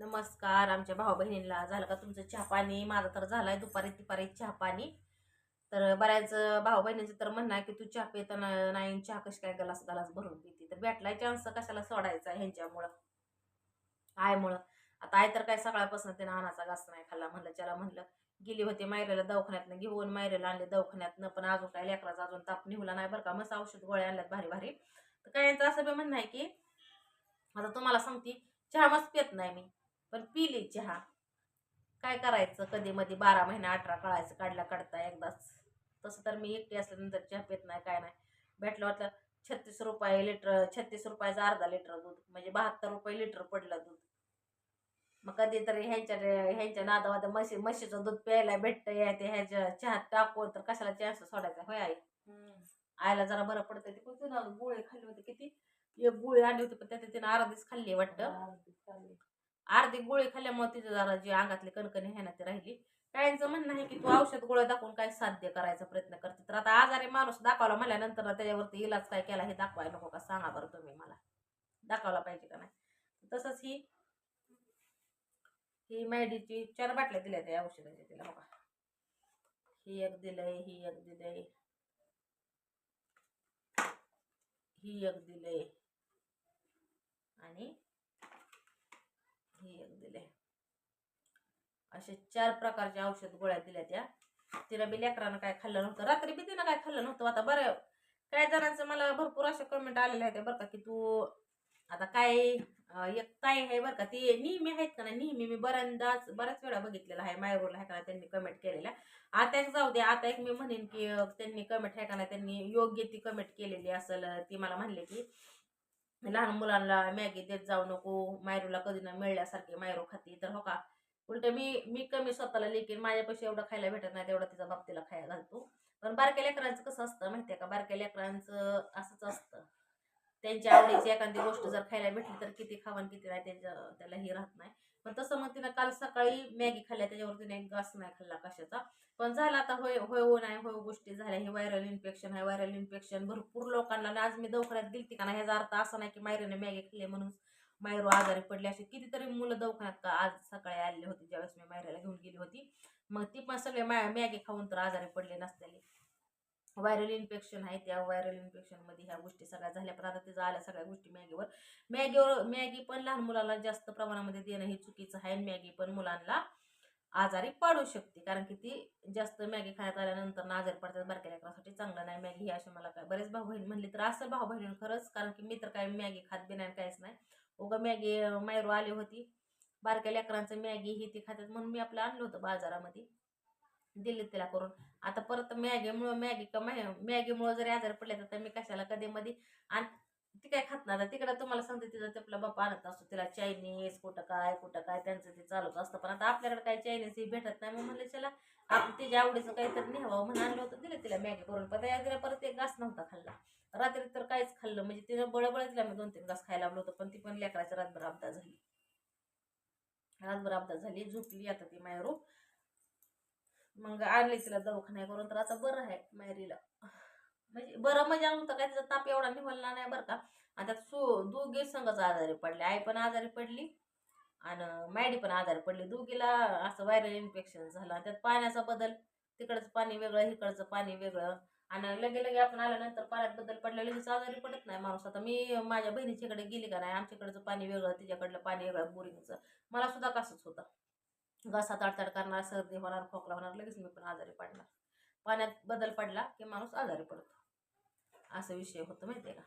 नमस्कार आमच्या भाऊ बहिणींना झालं का तुमचं चहा पाणी? माझा तर झालाय दुपारी तिपारी चहा पाणी. तर बऱ्याच भाऊ बहिणींचं तर म्हणणं आहे की तू चहा पिताना नाही चहा कशी काय गलास गलास भरून पिते? तर भेटलाय चान्स कशाला सोडायचा ह्यांच्यामुळं? आयमुळं आता आय तर काय सकाळपासून त्यानं आणाचा घास नाही खाल्ला म्हणलं त्याला म्हणलं गेली होती मायरेला दवाखान्यातनं घेऊन मायरेला आणले दवाखान्यातनं पण अजून काय लेकराचा अजून ताप निघला नाही बरं का मस्त औषध गोळ्या आणल्यात भारी भारी. तर काय यांचं असं बी म्हणणं आहे की आता तुम्हाला सांगते चहा मस्त पित नाही मी. पण पिली चहा. काय करायचं? कधी मध्ये बारा महिने अठरा कळायचं काढला काढता एकदाच. तसं तर मी एकटी असल्यानंतर चहा पित नाही काय नाही. भेटलं वाटलं छत्तीस रुपये लिटर छत्तीस रुपयाचं अर्धा लिटर दूध म्हणजे बहात्तर रुपये लिटर पडलं दूध. मग कधीतरी ह्यांच्या ह्यांच्या नादावादा म्हशी म्हशीचं दूध प्यायला भेटतं ते ह्याच्या चहात टाकून तर कशाला चहा सोडायचा? होय आई? आयला जरा बरं पडतं ते कोणती ना गोळे खाल्ले होते किती? एक गोळी आणली होती पण त्यात तिने अर्धीच खाल्ली वाटतं. अर्धी गोळी खाल्ल्यामुळे तिचं जरा जी अंगातली कणकणी आहे ना ती राहिली. काहींचं म्हणणं आहे की तू औषध गोळ्या दाखवून काय साध्य करायचा प्रयत्न करते. तर आता आजारी माणूस दाखवला म्हणल्यानंतर त्याच्यावरती इलाज काय केला हे दाखवायला नको का सांगा बरं तुम्ही मला. दाखवला पाहिजे का नाही? तसंच ही ही मॅडीची चार बाटल्या दिल्या त्या औषधाच्या तिला बघा. ही एक दिलंय ही एक दिलंय. ही एक दिलंय आणि ही एक दिले असे चार प्रकारचे औषध गोळ्या दिल्या त्या. तिला बी लेकरानं काय खाल्लं नव्हतं. रात्री बी तिनं काय खाल्लं नव्हतं. आता बरं काय जणांचं मला भरपूर असे कमेंट आलेले आहेत बरं का की तू आता काय एक ताई आहे बरं का ती नेहमी आहेत का नाही? नेहमी मी बऱ्यांदाच बऱ्याच वेळा बघितलेला आहे. मायरोला आहे का नाही त्यांनी कमेंट केलेल्या. आता एक जाऊ दे. आता एक मी म्हणेन की त्यांनी कमेंट आहे का नाही त्यांनी योग्य ती कमेंट केलेली असेल. ती मला म्हणले की लहान मुलांना मॅगी देत जाऊ नको. मायरूला कधी ना मिळल्यासारखे मायरू खाती. तर हो का? उलट मी मी कमी स्वतःला लेकीन माझ्यापाशी एवढं खायला भेटत नाही तेवढं तिचा बाबतीला खायला घालतो. पण बारक्या लेकरांचं कसं असतं माहितीये का? बारक्या लेकरांचं असंच असतं. त्यांच्या आवडीची एखादी गोष्ट जर खायला भेटली तर किती खावण किती नाही त्यांच्या त्याला हे राहत नाही. पण तसं मग तिनं काल सकाळी मॅगी खाल्ल्या त्याच्यावर तिने एक घास नाही खाल्ला कशाचा. पण झालं आता होय होय हो नाही होय गोष्टी झाल्या. हे व्हायरल इन्फेक्शन आहे व्हायरल इन्फेक्शन भरपूर लोकांना आज मी दवाखान्यात गेलती का नाही? ह्याचा अर्थ असा नाही की मायरीने मॅगी खाल्ली म्हणून. मायरो आजारी पडली असे कितीतरी मुलं दवाखान्यात का आज सकाळी आलेले होती ज्यावेळेस मी मायराला घेऊन गेली होती. मग ती पण सगळे मा मॅगी खाऊन तर आजारी पडले नसलेले. व्हायरल इन्फेक्शन आहे त्या व्हायरल इन्फेक्शनमध्ये ह्या गोष्टी सगळ्या झाल्या पण आता तिचा आल्या सगळ्या गोष्टी मॅगीवर. मॅगीवर मॅगी पण लहान मुलाला जास्त प्रमाणामध्ये देणं हे चुकीचं आहे मॅगी पण मुलांना आजारी पाडू शकते. कारण की ती जास्त मॅगी खाण्यात आल्यानंतर आजारी पडतात बारक्या लेकरासाठी चांगलं नाही मॅगी ही असे मला काय बरेच भाऊ बहीण म्हणले तर असं भाऊ बहीण खरंच कारण की मी तर काय मॅगी खात बी नाही काहीच नाही. उगं मॅगी मायरू आली होती. बारक्या लेकरांचं मॅगी ही ती खातात म्हणून मी आपलं आणलं होतं बाजारामध्ये. दिले तिला करून. आता परत मॅगीमुळं मॅगी का मॅगीमुळं जरी आजार पडले तर मी कशाला कधी मध्ये आणि ती काय खात नाही आता. तिकडं तुम्हाला सांगते तिचा आपला बाप आणत असतो तिला चायनीज कुठं काय कुठं काय त्यांचं ते चालूच असतं. पण आता आपल्याकडे काय चायनीज ही भेटत नाही. मग म्हणलं चला आपण तिच्या आवडीचं काहीतरी न्यावं म्हणून आणलं होतं. दिलं तिला मॅगी करून. पण त्या परत एक घास नव्हता खाल्ला. रात्री तर काहीच खाल्लं म्हणजे तिनं बळबळ तिला मी दोन तीन घास खायला लावलं होतं पण ती पण लेकराच्या रातभर अपघात झाली. रातभर अपघात झाली झोपली आता ती मायरू मग आणली तिला दवाखान्या करून तर आता बरं आहे मायरीला म्हणजे बरं म्हणजे नव्हतं तर काय तिचा ताप एवढा निघाला नाही बरं का. आणि त्यात सो दोघे संघच आजारी पडले. आई पण आजारी पडली आणि मायडी पण आजारी पडली. दोघीला असं व्हायरल इन्फेक्शन झालं. आणि त्यात पाण्याचा बदल तिकडचं पाणी वेगळं इकडचं पाणी वेगळं. आणि लगे लगे आपण आल्यानंतर पाण्यात बदल पडल्या लगेच आजारी पडत नाही माणूस. आता मी माझ्या बहिणीच्याकडे गेली का नाही आमच्याकडचं पाणी वेगळं तिच्याकडलं पाणी वेगळं बोरिंगचं. मला सुद्धा कसंच होतं. घसा ताडताड करणार सर्दी होणार खोकला होणार लगेच मी पण आजारी पडणार. पाण्यात बदल पडला की माणूस आजारी पडतो. असा विषय होतो माहिती आहे का?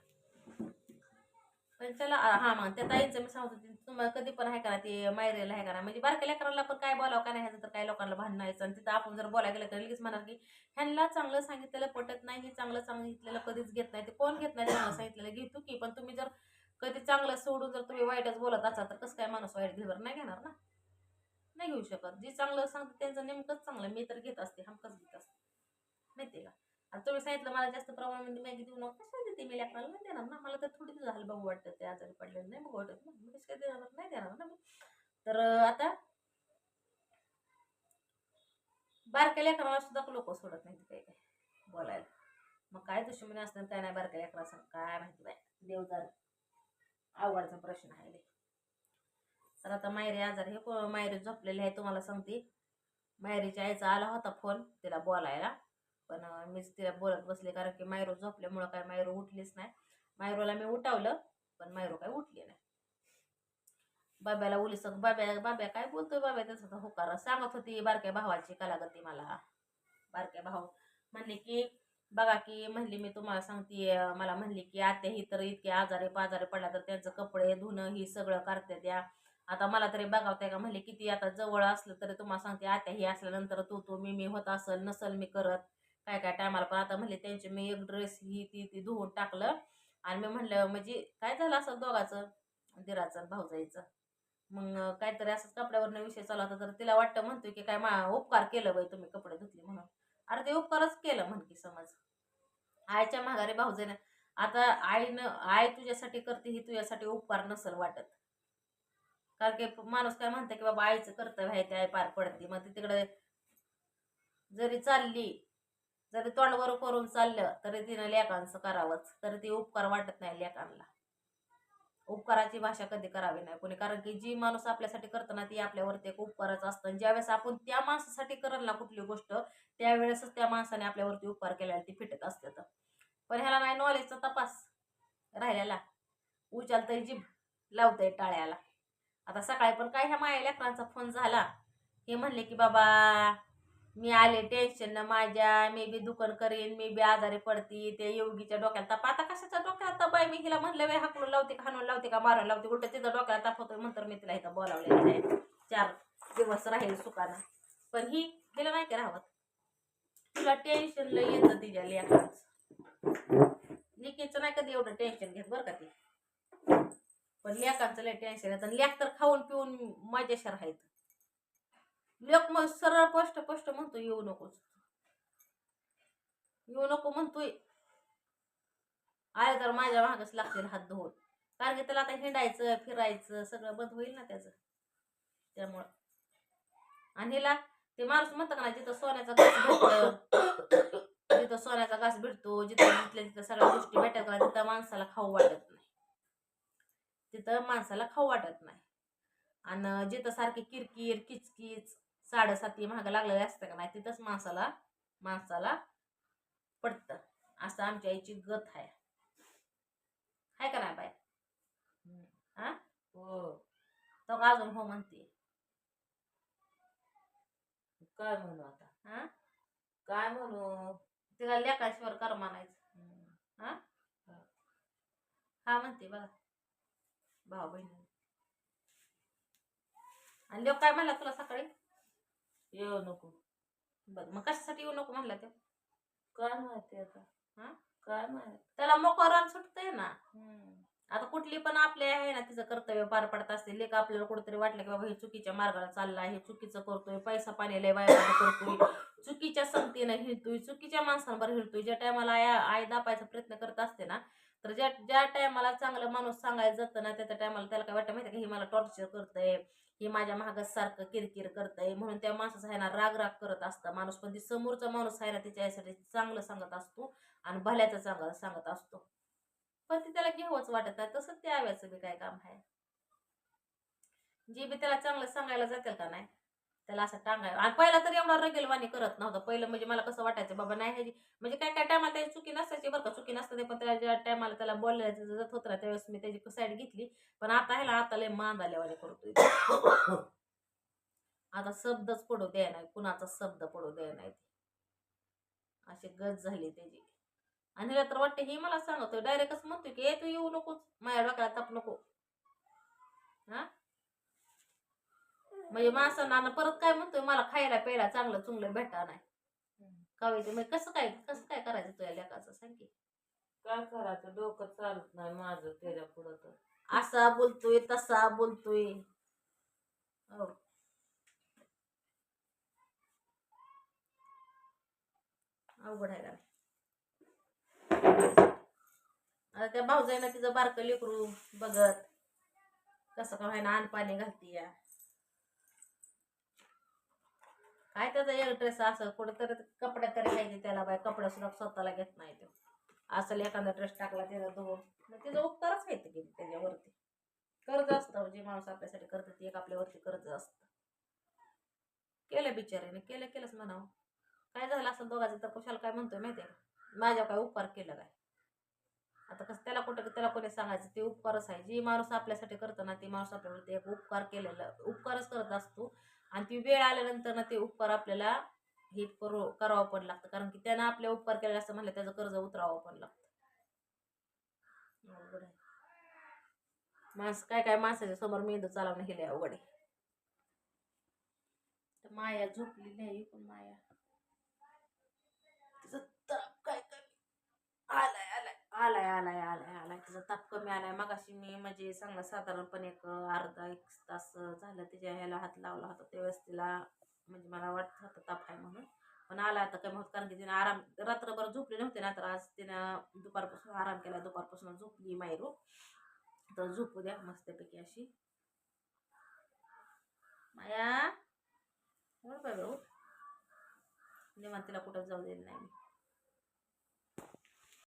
पण चला हा मग त्या ताईंचं मी सांगतो ते तुम्हाला कधी पण आहे का ते मायरेला आहे का म्हणजे बारक्या लेकराला पण काय बोलावं का नाही ह्याचं तर काही लोकांना भांडणं आणि तिथं आपण जर बोलायला गेलं तर लगेच म्हणणार की ह्यांना चांगलं सांगितलेलं पटत नाही हे चांगलं सांगितलेलं कधीच घेत नाही ते कोण घेत नाही चांगलं सांगितलेलं घेतो की. पण तुम्ही जर कधी चांगलं सोडून जर तुम्ही वाईटच बोलत असाल तर कसं काय माणूस वाईट घेवर नाही घेणार ना? नाही घेऊ शकत. जे चांगलं सांगतं त्यांचं नेमकंच चांगलं. मी तर घेत असते हमकंच घेत असते. माहिती का? आणि तुम्ही सांगितलं मला जास्त प्रमाणामध्ये मॅगी देऊ नका. कशा देते मी लेकराला? नाही देणार ना. मला तर थोडी झालं बघू वाटतं ते आजारी पडलेलं. नाही बघू वाटत ना. मी कसं काय देणार? नाही देणार ना मी. तर आता बारक्या लेकराला सुद्धा लोक सोडत नाही काही काय बोलायला. मग काय दुश्मनी असणार काय नाही बारक्या लेकरा काय माहिती बाय देवदार आवडचा प्रश्न आहे तर आता मायरी आजार हे को- मायरी झोपलेले आहे. तुम्हाला सांगते. मायरीच्या आईचा आला होता फोन तिला बोलायला. पण मीच तिला बोलत बसले कारण की मायरू झोपल्यामुळं काय मायरू उठलीच नाही. मायरूला मी उठावलं पण मायरू काय उठली नाही. बाब्याला उलीस बाब्या बाब्या काय बोलतोय बाब्या त्याचा होकार. सांगत होती बारक्या भावाची कलागती मला. बारक्या भाऊ म्हणले की बघा की म्हणली मी तुम्हाला सांगते मला म्हणली की आत्या ही तर इतके आजारी पाजारे पडला तर त्यांचं कपडे धुणं ही सगळं करते त्या. आता मला तरी बघावते का? म्हणले किती आता जवळ असलं तरी तुम्हाला सांगते आत्या ही असल्यानंतर तू तू मी मी होत असल नसल मी करत. काय काय टायमाला पण आता म्हणले त्यांचे मी एक ड्रेस ही ती ती धुवून टाकलं. आणि मी म्हणलं म्हणजे काय झालं असं दोघाचं? दिराचं भाऊ भाऊजाईचं. मग काहीतरी असंच कपड्यावरनं विषय चालू होता. तर तिला वाटतं म्हणतोय की काय मा उपकार केलं बाई तुम्ही कपडे धुतले म्हणून. अरे ते उपकारच केलं म्हण की समज. आईच्या माघारी भाऊजाईनं आता आईनं आई तुझ्यासाठी करते ही तुझ्यासाठी उपकार नसल वाटत. कारण की माणूस काय म्हणतं की बाबा आईचं कर्तव्य आहे ते आई पार पडते. मग ती तिकडे जरी चालली जरी तोंडवर करून चाललं तरी तिनं लेखांचं करावंच. तरी ते उपकार वाटत नाही लेखांना. उपकाराची भाषा कधी करावी नाही कोणी. कारण की जी माणूस आपल्यासाठी करतं ना ती आपल्यावरती एक उपकारच असतं. आणि ज्यावेळेस आपण त्या माणसासाठी करल ना कुठली गोष्ट त्यावेळेसच त्या माणसाने आपल्यावरती उपकार केलेला ती फिटत असते तर. पण ह्याला नाही नॉलेजचा तपास राहिलेला. उचलतंय जीभ लावतंय टाळ्याला. आता सकाळी पण काय ह्या माया लेकरांचा फोन झाला. हे म्हणले की बाबा मी आले टेन्शन ना माझ्या मी बी दुकान करीन मी बी आजारी पडती ते योगीच्या डोक्याला ताप. आता कशाच्या डोक्याला ताप आहे? मी हिला म्हटलं वे हाकलून लावते का हाणून लावते का मारून लावते? उलट तिथं डोक्याला ताप होतोय म्हणतर मी तिला इथं बोलावलेलं आहे. चार दिवस राहील सुखाना. पण ही हिला नाही की राहत? तुला टेन्शन लय येतं तिच्या लेखाच लेकीचं नाही कधी एवढं टेन्शन घेत बरं का ती. पण लेकांचं लय टेन्शन येतं. आणि तर खाऊन पिऊन मजेशीर आहेत. लेख मग सरळ स्पष्ट स्पष्ट म्हणतो येऊ नकोस. येऊ नको म्हणतोय. आले तर माझ्या महागच लागतील हात धुवून. कारण की त्याला आता हिंडायचं फिरायचं सगळं बंद होईल ना त्याचं. त्यामुळं. आणि हिला ते माणूस म्हणतं का ना जिथं सोन्याचा घास भेटत जिथं सोन्याचा घास भेटतो जिथं जिथल्या तिथं सगळ्या गोष्टी भेटत नाही तिथं माणसाला खाऊ वाटत नाही. तिथं माणसाला खाऊ वाटत नाही. आणि जिथं सारखी किरकिर किचकिच साडेसाती महाग लागलेले असतं का नाही तिथंच माणसाला माणसाला पडतं. असं आमच्या आईची गत आहे. हाय का नाही बाय हा हो. तो का अजून हो म्हणते? काय म्हणू आता? हा काय म्हणू? तिला लेखाशिवर कर म्हणायचं. हा. हा म्हणते बघा. भाऊ बहीण. आणि लोक काय म्हणला तुला सकाळी? येऊ नको. बघ मग कशासाठी येऊ नको म्हणला ते काय माहिती आता. हा? काय माहिती? त्याला मोकरान सुटतंय ना. आता कुठली पण आपले आहे ना तिचं कर्तव्य पार पडत असते. लेख आपल्याला कुठेतरी वाटलं की बाबा हे चुकीच्या मार्गाला चालला हे चुकीचं करतोय पैसा पाणी लय वाया करतोय. चुकीच्या संगतीनं हिरतोय चुकीच्या माणसांवर हिरतोय ज्या टायमाला आया आई दापायचा प्रयत्न करत असते ना तर ज्या ज्या टायमाला चांगलं माणूस सांगायचं जातं ना त्या टायमाला त्याला काय वाटतं माहिती का? ही मला टॉर्चर करतंय. हे माझ्या मागास सारखं किरकिर करतंय. म्हणून त्या माणसाचा आहे ना राग राग करत असतं माणूस. पण ती समोरचा माणूस आहे ना तिच्या आईसाठी चांगलं सांगत असतो आणि भल्याचं चांगलं सांगत असतो. पण ती त्याला घेवच वाटत आहे तसंच ते आव्याचं बी काय काम आहे. जे बी त्याला चांगलं सांगायला जातील का नाही त्याला असं टांगाय आणि पहिला तर एवढा रगेलवाणी करत नव्हता. पहिलं म्हणजे मला कसं वाटायचं बाबा नाही ह्याची म्हणजे काय काय टायमाला त्याची चुकी नसायची बरं का. चुकी नसते पण त्या ज्या टायमाला त्याला बोलायचं जात होतं ना त्यावेळेस मी त्याची साईड घेतली. पण आता ह्याला आता लय मान आल्यावाणी करतोय. आता शब्दच पडू द्याय नाही. कुणाचा शब्द पडू द्याय नाही. अशी गज झाली त्याची. आणि हिला तर वाटते ही मला सांगतोय डायरेक्टच म्हणतोय की ए तू येऊ नकोस. माझ्या डोक्याला ताप नको. हा? म्हणजे माणसांना परत काय म्हणतोय मला खायला प्यायला चांगलं चुंगलं भेटा नाही. कवी मग कसं काय कसं काय करायचं तुझ्या लेखाचं सांग की. काय करायचं? डोकं चालत नाही माझं त्याच्या पुढं तर. असा बोलतोय तसा बोलतोय. हो. अवघड आहे का आता त्या भाऊजाईनं तिचं बारकं लेकरू बघत कसं का व्हायना आण पाणी घालती या काय त्याचा एक ड्रेस असं कुठं तर कपड्या तरी पाहिजे त्याला बाय कपडा सुद्धा स्वतःला घेत नाही तो. असं एखादा ड्रेस टाकला त्याचा धुवून मग तिचा उपकारच माहिती की त्याच्यावरती. कर्ज असतं जे माणूस आपल्यासाठी करतं ते एक आपल्यावरती कर्ज असतं. केलं बिचाऱ्याने केलं केलंच म्हणावं. काय झालं असं दोघांचं? तर कशाला काय म्हणतोय माहिती आहे का? माझ्या काय उपकार केलं काय? आता कसं त्याला कुठं त्याला कोणी सांगायचं? ते उपकारच आहे. जी माणूस आपल्यासाठी करतं ना ते माणूस आपल्यावरती एक उपकार केलेला उपकारच करत असतो. आणि ती वेळ आल्यानंतर ना ते उपकार आपल्याला हे करू करावं पण लागतं. कारण की त्यानं आपल्या उपकार केलेला असं म्हणलं त्याचं कर्ज उतरावं पण लागतं. अवघड आहे. माणसं काय काय माणसाच्या समोर मेंदू चालवणं हे लय अवघड आहे. तर माया झोपली नाही पण माया तिचं ताप काय कमी आलाय आलाय आलाय आलाय आलाय. त्याचा तिचा ताप कमी आलाय. मगाशी मी म्हणजे सांगा साधारणपणे एक अर्धा एक तास झालं. तिच्या ह्याला हात लावला होता. त्यावेळेस तिला म्हणजे मला वाटत होतं ताप आहे म्हणून. पण आला आता कमी होत कारण की तिने आराम रात्रभर झोपली नव्हती ना तर आज तिनं दुपारपासून आराम केला. दुपारपासून झोपली मायरू तर झोपू द्या मस्तपैकी अशी. माया बरोबर बाबा तिला कुठं जाऊ देईल नाही मी.